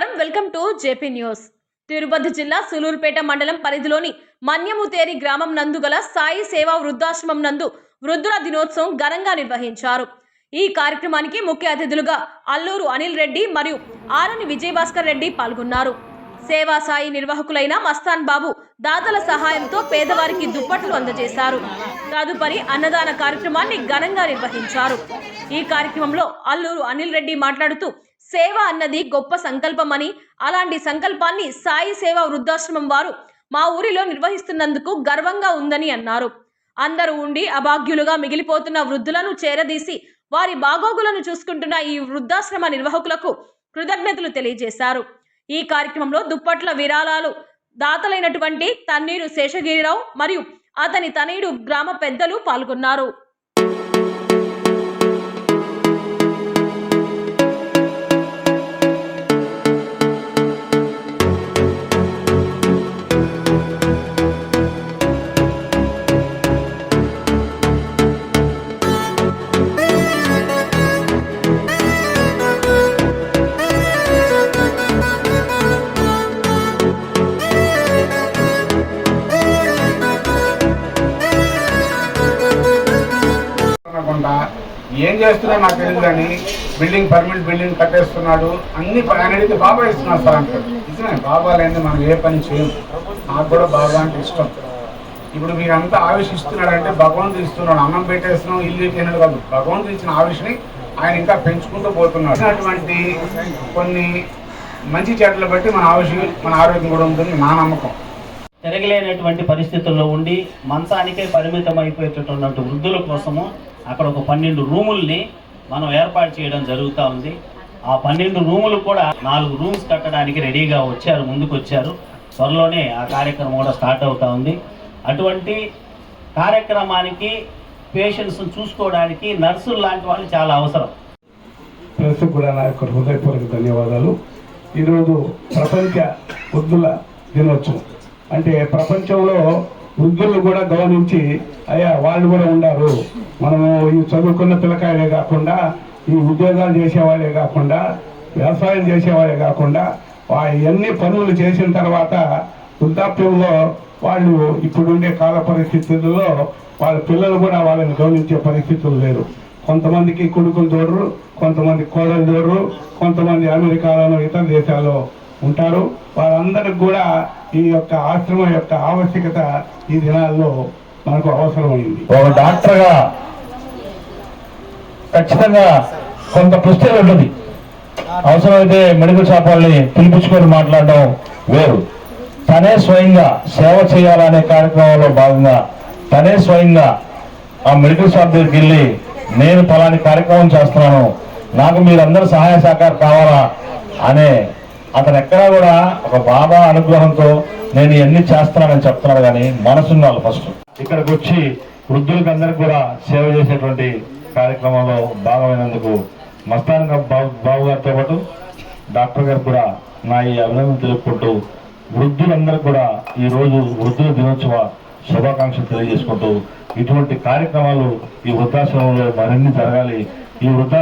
నమస్కారం. Welcome to JP news. Tirupati జిల్లా సులూరుపేట మండలం పరిధిలోని మన్యముతేరి గ్రామం నందు గల సాయి సేవా వృద్ధాశ్రమం నందు వృద్ధుల దినోత్సవం ఘనంగా నిర్వహించారు. ఈ కార్యక్రమానికి ముఖ్య అతిథులుగా అల్లూరు అనిల్ రెడ్డి మరియు ఆరని విజయభాస్కర్ రెడ్డి పాల్గొన్నారు. సేవా సాయి నిర్వాహకులైన మస్తాన్ బాబు దాతల సహాయంతో పేదవారికి దుప్పట్లు అందజేశారు. తదుపరి అన్నదాన కార్యక్రమాన్ని ఘనంగా నిర్వహించారు. ఈ కార్యక్రమంలో అల్లూరు అనిల్ రెడ్డి మాట్లాడుతూ సేవ అన్నది గొప్ప సంకల్పమని అలాంటి సంకల్పాన్ని సాయి సేవా వృద్ధాశ్రమం వారు మా ఊరిలో నిర్వహిస్తున్నందుకు గర్వంగా ఉందని అన్నారు. అందరూ ఉండి అభాగ్యులుగా మిగిలిపోతున్న వృద్ధులను చేరదీసి వారి బాగోగులను చూసుకుంటున్న ఈ వృద్ధాశ్రమ నిర్వాహకులకు కృతజ్ఞతలు తెలియజేశారు. ఈ కార్యక్రమంలో దుప్పట్ల విరాళాలు దాతలైనటువంటి తన్నీరు శేషగిరిరావు మరియు అతని తనయుడు గ్రామ పెద్దలు పాల్గొన్నారు. లేకుండా ఏం చేస్తున్నా నాకు తెలియదు కానీ బిల్డింగ్ పర్మిట్ బిల్డింగ్ కట్టేస్తున్నాడు. అన్ని ఆయన అడిగితే బాబా ఇస్తున్నాడు సార్ అంటాడు. నిజమే బాబా లేని మనం ఏ పని చేయం నాకు కూడా బాబా అంటే ఇష్టం. ఇప్పుడు మీరంతా అంతా ఆవేశిస్తున్నాడంటే భగవంతుడు ఇస్తున్నాడు. అన్నం పెట్టేస్తున్నాం ఇల్లు ఇచ్చినాడు కాదు. భగవంతుడు ఇచ్చిన ఆవేశని ఆయన ఇంకా పెంచుకుంటూ పోతున్నాడు. అటువంటి కొన్ని మంచి చెట్ల బట్టి మన ఆవేశం మన ఆరోగ్యం కూడా ఉంటుంది నా నమ్మకం. తిరగలేనటువంటి పరిస్థితుల్లో ఉండి మంచానికే పరిమితం అయిపోయేటటువంటి వృద్ధుల కోసము అక్కడ ఒక పన్నెండు రూముల్ని మనం ఏర్పాటు చేయడం జరుగుతూ ఉంది. ఆ పన్నెండు రూములు కూడా నాలుగు రూమ్స్ కట్టడానికి రెడీగా వచ్చారు ముందుకు వచ్చారు త్వరలోనే ఆ కార్యక్రమం కూడా స్టార్ట్ అవుతూ ఉంది. అటువంటి కార్యక్రమానికి పేషెంట్స్ చూసుకోవడానికి నర్సులు లాంటి వాళ్ళు చాలా అవసరం. ప్రెస్ కూడా నా యొక్క హృదయపూర్వక ధన్యవాదాలు. ఈరోజు ప్రపంచ వృద్ధుల దినోత్సవం. అంటే ప్రపంచంలో వృద్ధులను కూడా గమనించి అయ్యా వాళ్ళు కూడా ఉండారు మనము ఈ చదువుకున్న పిల్లకాయలే కాకుండా ఈ ఉద్యోగాలు చేసేవాళ్ళే కాకుండా వ్యవసాయం చేసేవాళ్ళే కాకుండా అవన్నీ పనులు చేసిన తర్వాత వృద్ధాప్యంలో వాళ్ళు ఇప్పుడుండే కాల పరిస్థితుల్లో వాళ్ళ పిల్లలు కూడా వాళ్ళని గమనించే పరిస్థితులు లేరు కొంతమందికి కొడుకులు చూడరు కొంతమంది కోడలు చూడరు కొంతమంది అమెరికాలోనూ ఇతర దేశాల్లో ఉంటారు. వారందరికి కూడా ఈ యొక్క ఆశ్రమం యొక్క ఆవశ్యకత ఈ దినాల్లో మనకు అవసరమైంది. ఒక డాక్టర్గా ఖచ్చితంగా కొంత పుస్తకం ఉంటుంది. అవసరమైతే మెడికల్ షాప్ వాళ్ళని పిలిపించుకొని మాట్లాడడం వేరు. తనే స్వయంగా సేవ చేయాలనే కార్యక్రమంలో భాగంగా తనే స్వయంగా ఆ మెడికల్ షాప్ దగ్గరికి వెళ్ళి నేను ఫలాని కార్యక్రమం చేస్తున్నాను. నాకు మీరందరూ సహాయ సహకారం కావాలా? అనే అతను ఎక్కడా కూడా ఒక బాబా అనుగ్రహంతో నేను ఇవన్నీ చేస్తున్నానని చెప్తున్నాడు కానీ మనసున్న వాళ్ళు ఫస్ట్. ఇక్కడికి వచ్చి వృద్ధులకు అందరికి కూడా సేవ చేసేటువంటి కార్యక్రమంలో భాగమైనందుకు మస్తాన్ బాబు గారితో పాటు డాక్టర్ గారు కూడా నా ఈ అభినందన తెలుపుకుంటూ వృద్ధులందరూ కూడా ఈ రోజు వృద్ధుల దినోత్సవ శుభాకాంక్షలు తెలియజేసుకుంటూ ఇటువంటి కార్యక్రమాలు ఈ వృద్ధాశ్రమంలో మరిన్ని జరగాలి. ఈ వృద్ధా